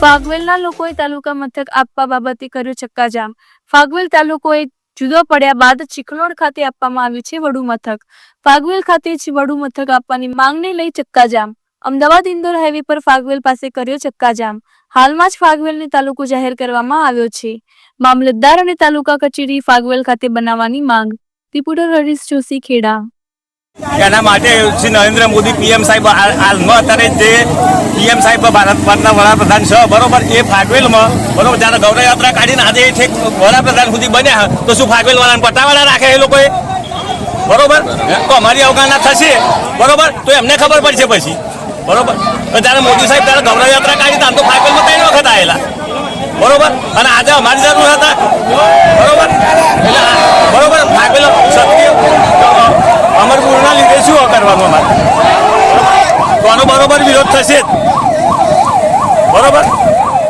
ફાગવેલના લોકોએ તાલુકા મથક આપવા બાબતે કર્યો ચક્કાજામ. ફાગવેલ તાલુકોએ જુદો પડ્યા બાદ ચીખલોડ ખાતે આપવામાં આવ્યું છે વડુ મથક. ફાગવેલ ખાતે જ વડુ મથક આપવાની માંગને લઈ ચક્કાજામ. અમદાવાદ ઇન્દોર હાઈવે પર ફાગવેલ પાસે કર્યો ચક્કાજામ. હાલમાં જ ફાગવેલને તાલુકો જાહેર કરવામાં આવ્યો છે. મામલતદાર અને તાલુકા કચેરી ફાગવેલ ખાતે બનાવવાની માંગ. રિપોર્ટર હરીશ જોશી, ખેડા. એના માટે શ્રી નરેન્દ્ર મોદી પીએમ સાહેબ હાલમાં અત્યારે જે પીએમ સાહેબ ભારત પરના વડાપ્રધાન છે. બરોબર એ ફાગવેલમાં બરોબર જ્યારે ગૌરવ યાત્રા કાઢીને આજે ઠેક વડાપ્રધાન સુધી બન્યા તો શું ફાગવેલ વાળાને પટાવાળા રાખે એ લોકોએ? બરોબર? તો અમારી અવગણના થશે. બરોબર? તો એમને ખબર પડશે પછી. બરોબર? તો જ્યારે મોદી સાહેબ ત્યારે ગૌરવ યાત્રા કાઢી આમ તો ફાગવેલમાં ત્રણ વખત આવેલા બરોબર? અને આજે અમારી જરૂર હતા. બરોબર એટલે આ- બરોબર ફાગવેલ ક્ષત્રિય અમરપુરના લીધે શું કરવાનું અમારે તો આનો બરોબર વિરોધ થશે જ. બરોબર?